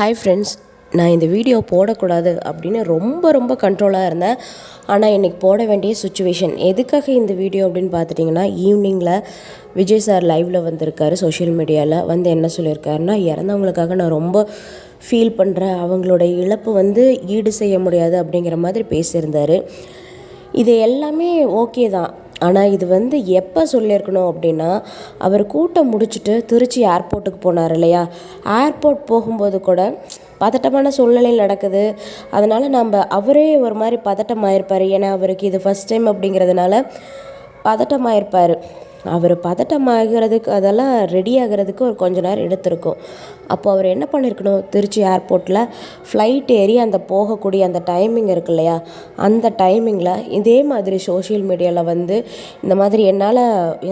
Hi friends நான் இந்த video போடக்கூடாது அப்படின்னு ரொம்ப ரொம்ப கண்ட்ரோலாக இருந்தேன். ஆனால் இன்றைக்கி போட வேண்டிய சுச்சுவேஷன் எதுக்காக இந்த வீடியோ அப்படின்னு பார்த்துட்டிங்கன்னா ஈவினிங்கில் விஜய் சார் லைவில் வந்திருக்காரு சோஷியல் மீடியாவில் வந்து என்ன சொல்லியிருக்காருன்னா இறந்தவங்களுக்காக நான் ரொம்ப ஃபீல் பண்ணுறேன் அவங்களோட இழப்பு வந்து ஈடு செய்ய முடியாது அப்படிங்கிற மாதிரி பேசியிருந்தார். இது எல்லாமே ஓகே தான். ஆனால் இது வந்து எப்போ சொல்லியிருக்கணும் அப்படின்னா அவர் கூட்டம் முடிச்சுட்டு திருச்சி ஏர்போர்ட்டுக்கு போனார் இல்லையா? ஏர்போர்ட் போகும்போது கூட பதட்டமான சூழ்நிலை நடக்குது. அதனால் நம்ம அவரே ஒரு மாதிரி பதட்டமாயிருப்பார். ஏன்னா அவருக்கு இது ஃபஸ்ட் டைம் அப்படிங்கிறதுனால பதட்டமாயிருப்பார். அவர் பதட்டமாகிறதுக்கு அதெல்லாம் ரெடி ஆகிறதுக்கு ஒரு கொஞ்ச நேரம் எடுத்திருக்கும். அப்போ அவர் என்ன பண்ணியிருக்கணும் திருச்சி ஏர்போர்ட்டில் ஃப்ளைட் ஏறி அந்த போகக்கூடிய அந்த டைமிங் இருக்கு இல்லையா? அந்த டைமிங்கில் இதே மாதிரி சோஷியல் மீடியாவில் வந்து இந்த மாதிரி என்னால்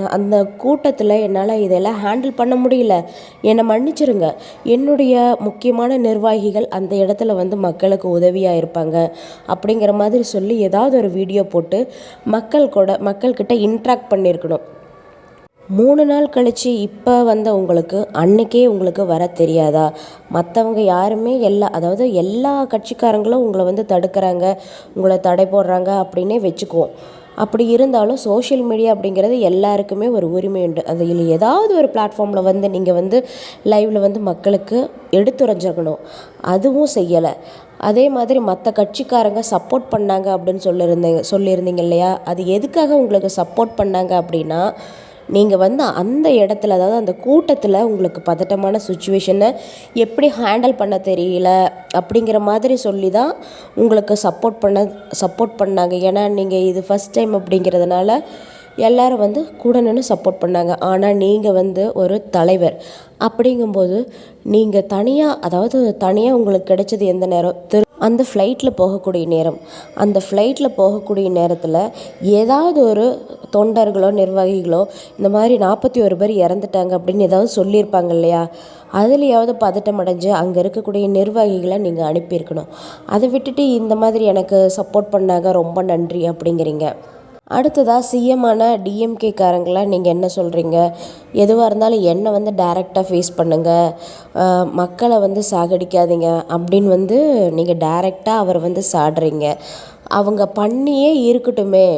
அந்த கூட்டத்தில் என்னால் இதெல்லாம் ஹேண்டில் பண்ண முடியல. என்னை மன்னிச்சிருங்க. என்னுடைய முக்கியமான நிர்வாகிகள் அந்த இடத்துல வந்து மக்களுக்கு உதவியாக இருப்பாங்க. அப்படிங்கிற மாதிரி சொல்லி ஏதாவது ஒரு வீடியோ போட்டு மக்கள் கூட மக்கள்கிட்ட இன்ட்ராக்ட் பண்ணியிருக்கணும் மூணு நாள் கழித்து இப்போ வந்த உங்களுக்கு அன்னைக்கே உங்களுக்கு வர தெரியாதா? மற்றவங்க யாருமே எல்லா அதாவது எல்லா கட்சிக்காரங்களும் உங்களை வந்து தடுக்கிறாங்க உங்களை தடை போடுறாங்க அப்படின்னே வச்சுக்குவோம். அப்படி இருந்தாலும் சோஷியல் மீடியா அப்படிங்கிறது எல்லாருக்குமே ஒரு உரிமை உண்டு. அதில் ஏதாவது ஒரு பிளாட்ஃபார்மில் வந்து நீங்கள் வந்து லைவில் வந்து மக்களுக்கு எடுத்துரைஞ்சிருக்கணும். அதுவும் செய்யலை. அதே மாதிரி மற்ற கட்சிக்காரங்க சப்போர்ட் பண்ணாங்க அப்படின்னு சொல்லியிருந்தீங்க சொல்லியிருந்தீங்க இல்லையா? அது எதுக்காக உங்களுக்கு சப்போர்ட் பண்ணாங்க அப்படின்னா நீங்கள் வந்து அந்த இடத்துல அதாவது அந்த கூட்டத்தில் உங்களுக்கு பதட்டமான சுச்சுவேஷனை எப்படி ஹேண்டில் பண்ண தெரியல அப்படிங்கிற மாதிரி சொல்லி தான் உங்களுக்கு சப்போர்ட் பண்ண சப்போர்ட் பண்ணாங்க. ஏன்னா நீங்கள் இது ஃபஸ்ட் டைம் அப்படிங்கிறதுனால எல்லோரும் வந்து கூட நின்று சப்போர்ட் பண்ணாங்க. ஆனால் நீங்கள் வந்து ஒரு தலைவர். அப்படிங்கும்போது நீங்கள் தனியாக அதாவது தனியாக உங்களுக்கு கிடைச்சது எந்த நேரம்? திரு அந்த ஃப்ளைட்டில் போகக்கூடிய நேரம். அந்த ஃப்ளைட்டில் போகக்கூடிய நேரத்தில் ஏதாவது ஒரு தொண்டர்களோ நிர்வாகிகளோ இந்த மாதிரி நாற்பத்தி ஒரு பேர் இறந்துட்டாங்க அப்படின்னு ஏதாவது சொல்லியிருப்பாங்க இல்லையா? அதுலேயாவது பதட்டம் அடைஞ்சு அங்கே இருக்கக்கூடிய நிர்வாகிகளை நீங்கள் அனுப்பியிருக்கணும். அதை விட்டுட்டு இந்த மாதிரி எனக்கு சப்போர்ட் பண்ணாங்க ரொம்ப நன்றி அப்படிங்கிறீங்க. அடுத்ததாக சிஎம்மான டிஎம்கேக்காரங்களாம் நீங்கள் என்ன சொல்கிறீங்க எதுவாக இருந்தாலும் என்னை வந்து டைரெக்டாக ஃபேஸ் பண்ணுங்கள் மக்களை வந்து சாகடிக்காதீங்க அப்படின்னு வந்து நீங்கள் டைரெக்டாக அவர் வந்து சாடுறீங்க. அவங்க பண்ணியே இருக்கட்டுமே.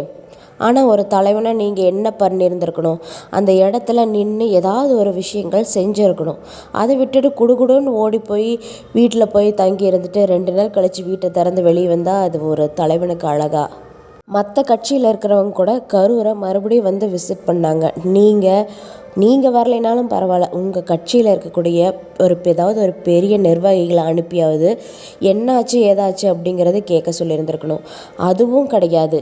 ஆனால் ஒரு தலைவனை நீங்கள் என்ன பண்ணியிருந்துருக்கணும்? அந்த இடத்துல நின்று ஏதாவது ஒரு விஷயங்கள் செஞ்சுருக்கணும். அதை விட்டுட்டு குடுகுடுன்னு ஓடி போய் வீட்டில் போய் தங்கி இருந்துட்டு ரெண்டு நாள் கழித்து வீட்டை திறந்து வெளியே வந்தால் அது ஒரு தலைவனுக்கு அழகாக மற்ற கட்சியில் இருக்கிறவங்க கூட கரூரை மறுபடியும் வந்து விசிட் பண்ணாங்க. நீங்கள் நீங்கள் வரலைனாலும் பரவாயில்ல. உங்கள் கட்சியில் இருக்கக்கூடிய ஒரு ஏதாவது ஒரு பெரிய நிர்வாகிகளை அனுப்பியாவது என்னாச்சு ஏதாச்சு அப்படிங்கிறத கேட்க சொல்லியிருந்துருக்கணும். அதுவும் கிடையாது.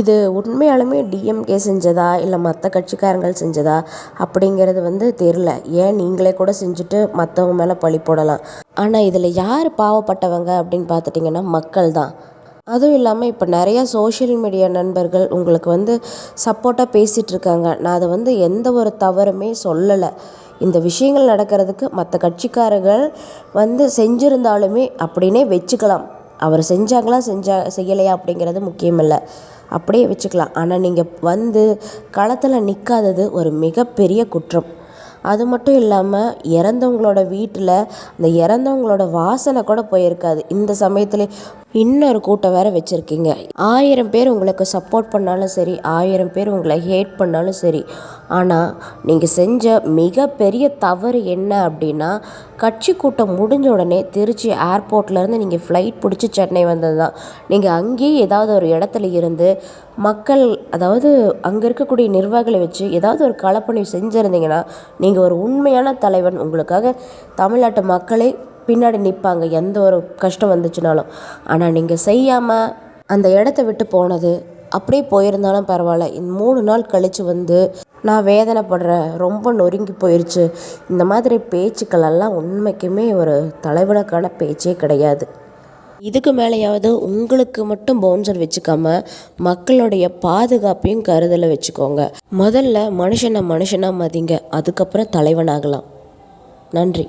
இது உண்மையாலுமே டிஎம்கே செஞ்சதா இல்லை மற்ற கட்சிக்காரங்கள் செஞ்சதா அப்படிங்கிறது வந்து தெரில ஏன் நீங்களே கூட செஞ்சுட்டு மற்றவங்க மேலே பழி போடலாம். ஆனால் இதில் யார் பாவப்பட்டவங்க அப்படின்னு பார்த்துட்டிங்கன்னா மக்கள் தான். அதுவும் இல்லாமல் இப்போ நிறையா சோஷியல் மீடியா நண்பர்கள் உங்களுக்கு வந்து சப்போர்ட்டாக பேசிகிட்டு இருக்காங்க நான் அதை வந்து எந்த ஒரு தவறுமே சொல்லலை. இந்த விஷயங்கள் நடக்கிறதுக்கு மற்ற கட்சிக்காரர்கள் வந்து செஞ்சுருந்தாலுமே அப்படின்னே வச்சுக்கலாம். அவர் செஞ்சாங்களா செஞ்சா செய்யலையா அப்படிங்கிறது முக்கியமில்லை. அப்படியே வச்சுக்கலாம். ஆனால் நீங்கள் வந்து களத்தில் நிற்காதது ஒரு மிகப்பெரிய குற்றம். அது மட்டும் இல்லாமல் இறந்தவங்களோட வீட்டில் அந்த இறந்தவங்களோட வாசனை கூட போயிருக்காது. இந்த சமயத்தில் இன்னொரு கூட்டம் வேறு வச்சுருக்கீங்க. ஆயிரம் பேர் உங்களுக்கு சப்போர்ட் பண்ணாலும் சரி ஆயிரம் பேர் உங்களை ஹேட் பண்ணாலும் சரி ஆனால் நீங்கள் செஞ்ச மிகப்பெரிய தவறு என்ன அப்படின்னா கட்சி கூட்டம் முடிஞ்ச உடனே திருச்சி ஏர்போர்ட்லேருந்து நீங்கள் ஃப்ளைட் பிடிச்சி சென்னை வந்தது தான். நீங்கள் அங்கேயே ஏதாவது ஒரு இடத்துல இருந்து மக்கள் அதாவது அங்கே இருக்கக்கூடிய நிர்வாகிகளை வச்சு ஏதாவது ஒரு களப்பணி செஞ்சுருந்தீங்கன்னா நீங்கள் ஒரு உண்மையான தலைவன். உங்களுக்காக தமிழ்நாட்டு மக்களே பின்னாடி நிற்பாங்க எந்த ஒரு கஷ்டம் வந்துச்சுனாலும். ஆனால் நீங்கள் செய்யாமல் அந்த இடத்த விட்டு போனது அப்படியே போயிருந்தாலும் பரவாயில்ல. இந்த மூணு நாள் கழித்து வந்து நான் வேதனைப்படுறேன் ரொம்ப நொறுங்கி போயிடுச்சு இந்த மாதிரி பேச்சுக்கள் எல்லாம் உண்மைக்குமே ஒரு தலைவனுக்கான பேச்சே கிடையாது. இதுக்கு மேலேயாவது உங்களுக்கு மட்டும் பவுன்சர் வச்சுக்காம மக்களுடைய பாதுகாப்பையும் கருதலை வச்சுக்கோங்க. முதல்ல மனுஷனை மனுஷனாக மதிங்க அதுக்கப்புறம் தலைவனாகலாம். நன்றி.